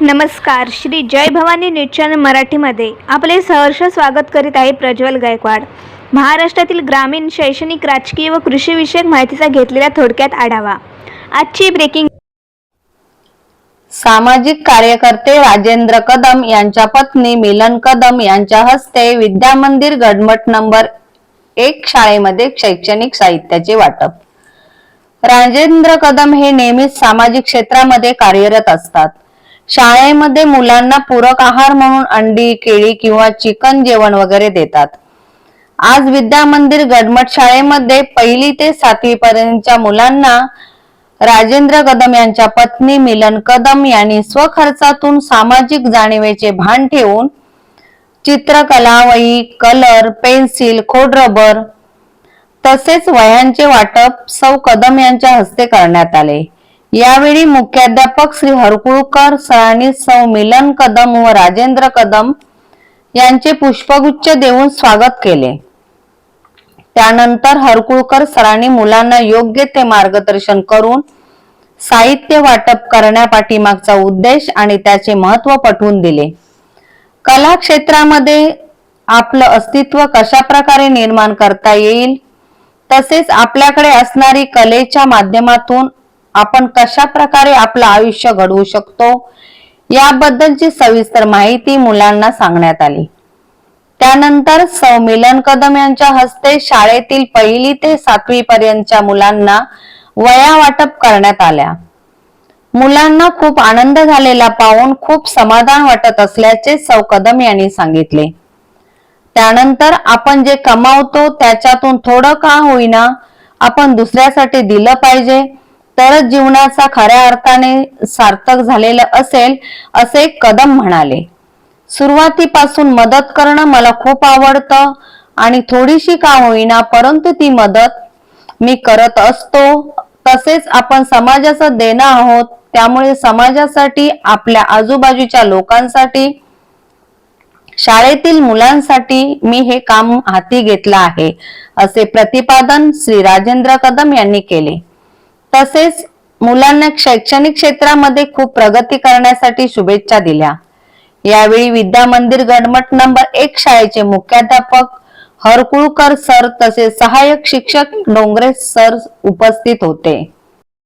नमस्कार Shri Jai Bhavani news channel मराठीमध्ये आपले सहर्ष स्वागत करीत आहे प्रज्वल गायकवाड. महाराष्ट्रातील ग्रामीण शैक्षणिक राजकीय व कृषीविषयक माहितीचा घेतलेला थोडक्यात आढावा. आजची ब्रेकिंग सामाजिक कार्यकर्ते राजेंद्र कदम यांच्या पत्नी मिलन कदम यांच्या हस्ते विद्या मंदिर गडमट नंबर एक शाळेमध्ये शैक्षणिक साहित्याचे वाटप. राजेंद्र कदम हे नेहमीच सामाजिक क्षेत्रामध्ये कार्यरत असतात. शाळेमध्ये मुलांना पूरक आहार म्हणून अंडी केळी किंवा चिकन जेवण वगैरे देतात. आज विद्या मंदिर गडमट शाळेमध्ये पहिली ते सातवी पर्यंतच्या मुलांना राजेंद्र कदम यांच्या पत्नी मिलन कदम यांनी स्वखर्चातून सामाजिक जाणीवेचे भान ठेवून चित्रकला वही कलर पेन्सिल खोडरबर तसेच वह्यांचे वाटप सौ कदम यांच्या हस्ते करण्यात आले. यावेळी मुख्याध्यापक श्री हरकुळकर सरांनी सौ मिलन कदम व राजेंद्र कदम यांचे पुष्पगुच्छ देऊन स्वागत केले. त्यानंतर हरकुळकर सरांनी मुलांना योग्य ते मार्गदर्शन करून साहित्य वाटप करण्यापाठीमागचा उद्देश आणि त्याचे महत्त्व पटवून दिले. कला क्षेत्रामध्ये आपलं अस्तित्व कशा प्रकारे निर्माण करता येईल? तसेच आपल्याकडे असणारी कलेच्या माध्यमातून आपण कशा प्रकारे आपलं आयुष्य घडवू शकतो याबद्दलची सविस्तर माहिती मुलांना सांगण्यात आली. त्यानंतर सौ मिलन कदम यांच्या हस्ते शाळेतील पहिली ते सातवी पर्यंतच्या मुलांना वया वाटप करण्यात आल्या. मुलांना खूप आनंद झालेला पाहून खूप समाधान वाटत असल्याचे सौ कदम यांनी सांगितले. त्यानंतर आपण जे कमावतो त्याच्यातून थोडं का होईना आपण दुसऱ्यासाठी दिलं पाहिजे तरच जीवनाचा खऱ्या अर्थाने सार्थक झालेलं असेल असे कदम म्हणाले. सुरुवातीपासून मदत करणं मला खूप आवडतं आणि थोडीशी का होईना परंतु ती मदत मी करत असतो. तसेच आपण समाजाचं देणं आहोत त्यामुळे समाजासाठी आपल्या आजूबाजूच्या लोकांसाठी शाळेतील मुलांसाठी मी हे काम हाती घेतलं आहे असे प्रतिपादन श्री राजेंद्र कदम यांनी केले. तसेच मुलांना शैक्षणिक क्षेत्रामध्ये खूप प्रगती करण्यासाठी शुभेच्छा दिल्या. यावेळी विद्या मंदिर गडमट नंबर एक शाळेचे मुख्याध्यापक हरकुळकर सर तसेच सहाय्यक शिक्षक डोंगरे सर उपस्थित होते.